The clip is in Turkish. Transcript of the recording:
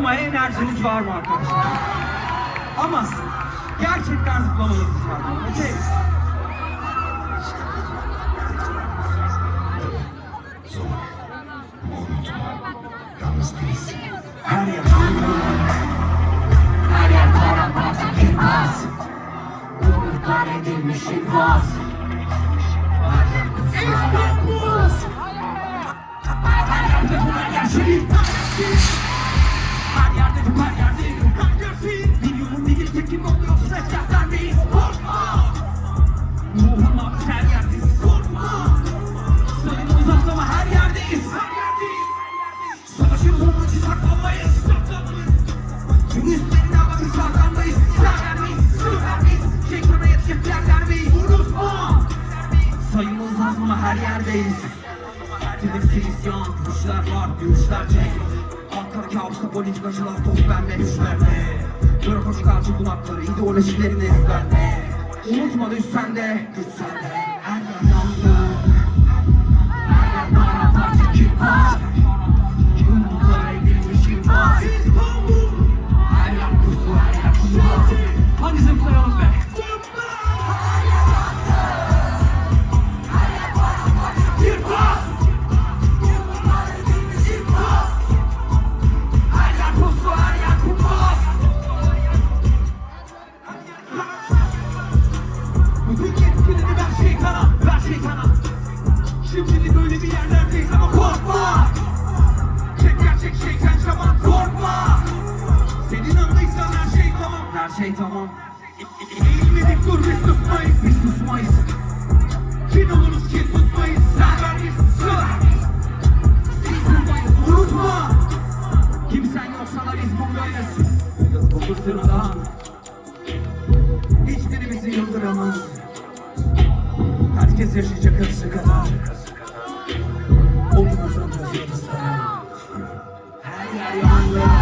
zıplamaya enerjiniz var mı arkadaşlar? Ama gerçekten zıplamanız lazım. Okey. Yalnız değilsin. Her yer Her yer paramparça kirpas Umutlar edilmiş iflas Steplerdendeyiz Korkma her yerdeyiz Korkma ama her yerdeyiz Her yerdeyiz Savaşırız onun için saklanmayız Çünkü üstlerinden bakın sarkandayız Serler miyiz? Sürer miyiz? Şeytana miyiz? Unutma Sayımız az her yerdeyiz Hedefsiz isyan, güçler var, görüşler tek Halklara kabusta politikacılar toz pembe düşlerle Karşı kulakları, ideolojilerini ezberle Unutma düş sende, güç sende Bütün yetkileri ver şeytana, ver şeytana. Şimdi böyle bir yerlerdeyiz ama korkma. Çek gerçek şeytan şaman korkma. Senin anlayışsan her şey tamam. Her şey tamam. Eğilmedik oluruz kin tutmayız. Sen sıra Biz unutma. Kimsen yok sana biz buradayız. Yaz kokusundan Hiçbirimizi yıldıramaz Herkes yaşayacak acısı kadar. Omuz yıldızlar Her yer yandı